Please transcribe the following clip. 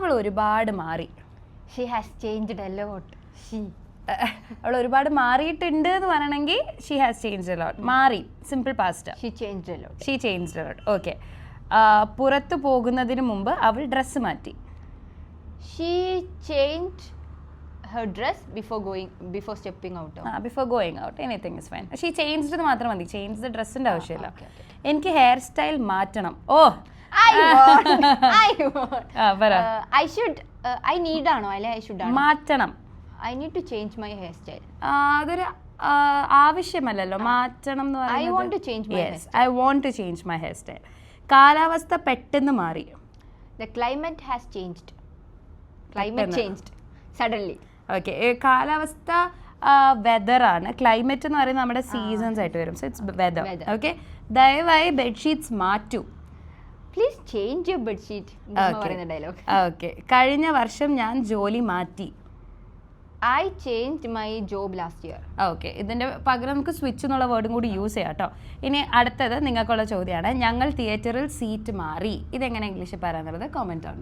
അവൾ ഒരുപാട് മാറി. She has changed a lot she അവൾ ഒരുപാട് മാറിയിട്ടുണ്ട് എന്ന് പറയണമെങ്കിൽ she has change a lot മാറി. Simple past she change a lot lot she change a lot okay പുറത്തു പോകുന്നതിന് മുമ്പ് അവൾ ഡ്രസ്സ് മാറ്റി. She change her dress before going before stepping out before going out anything is fine she changed മാത്രം മതി. Change ഡ്രസ്സിന്റെ ആവശ്യമില്ല. എനിക്ക് ഹെയർ സ്റ്റൈൽ മാറ്റണം. Oh I want I want ആ, പറ. ഐ ഷുഡ് ഐ നീഡ് ആണോ? അല്ലെ ഐ ഷുഡ് ആണോ? മാറ്റണം. I need to change my hair style ആ, അതൊരു ആ, ആവശ്യമല്ലല്ലോ. മാറ്റണം എന്ന് I want to change my I want to change my hairstyle കാലാവസ്ഥ പെട്ടെന്ന് മാറി. The climate has changed climate. Changed suddenly okay കാലാവസ്ഥ വെതറാണ് ക്ലൈമറ്റ് എന്ന് പറയുന്നത് നമ്മുടെ സീസൺസ് ആയിട്ട് വരും. So it's weather. ഓക്കെ ദയവായി ബെഡ്ഷീറ്റ്സ് മാറ്റൂ. Please change your bedsheet. പറയുന്ന ഡയലോഗ് ഓക്കെ കഴിഞ്ഞ വർഷം ഞാൻ ജോലി മാറ്റി. I change my job last year okay ഇതിന്റെ പകരം നമുക്ക് സ്വിച്ച് എന്നുള്ള വേർഡും കൂടി യൂസ് ചെയ്യാം കേട്ടോ ഇനി അടുത്തത് നിങ്ങൾക്കുള്ള ചോദ്യമാണ്. ഞങ്ങൾ തിയേറ്ററിൽ സീറ്റ് മാറി. ഇതെങ്ങനെ ഇംഗ്ലീഷിൽ പറയാന്നുള്ളത് കോമന്റ് ആണ്.